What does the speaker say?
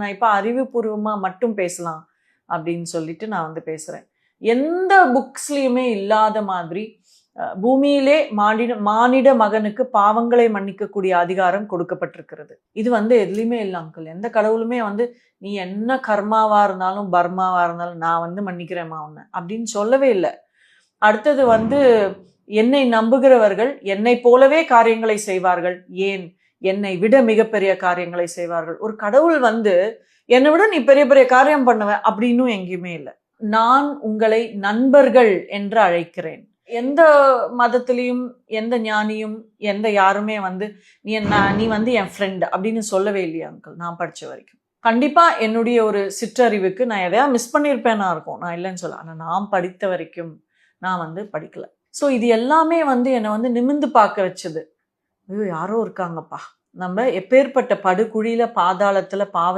நான் இப்போ அறிவுபூர்வமாக மட்டும் பேசலாம் அப்படின்னு சொல்லிட்டு நான் வந்து பேசுகிறேன் எந்த புக்ஸ்லேயுமே இல்லாத மாதிரி பூமியிலே மானிட மானிட மகனுக்கு பாவங்களை மன்னிக்கக்கூடிய அதிகாரம் கொடுக்கப்பட்டிருக்கிறது. இது வந்து எதுலேயுமே இல்லை அங்கிள். எந்த கடவுளுமே வந்து நீ என்ன கர்மாவா இருந்தாலும் பர்மாவா இருந்தாலும் நான் வந்து மன்னிக்கிறேம்மா உன்னை அப்படின்னு சொல்லவே இல்லை. அடுத்தது வந்து என்னை நம்புகிறவர்கள் என்னை போலவே காரியங்களை செய்வார்கள். ஏன்? என்னை விட மிகப்பெரிய காரியங்களை செய்வார்கள். ஒரு கடவுள் வந்து என்னை விட நீ பெரிய பெரிய காரியம் பண்ணுவ அப்படின்னும் எங்கேயுமே இல்லை. நான் உங்களை நண்பர்கள் என்று அழைக்கிறேன். எந்த மதத்திலையும் எந்த ஞானியும் எந்த யாருமே வந்து நீ என்ன நீ வந்து என் ஃப்ரெண்டு அப்படின்னு சொல்லவே இல்லையா அங்கிள் நான் படித்த வரைக்கும். கண்டிப்பாக என்னுடைய ஒரு சிற்றறிவுக்கு நான் எதையா மிஸ் பண்ணியிருப்பேனா இருக்கும். நான் இல்லைன்னு சொல்ல. ஆனால் நான் படித்த வரைக்கும் நான் வந்து படிக்கல. ஸோ இது எல்லாமே வந்து என்னை வந்து நிமிந்து பார்க்க வச்சது. ஐயோ யாரோ இருக்காங்கப்பா. நம்ம எப்பேற்பட்ட படுகுழியில் பாதாளத்தில் பாவ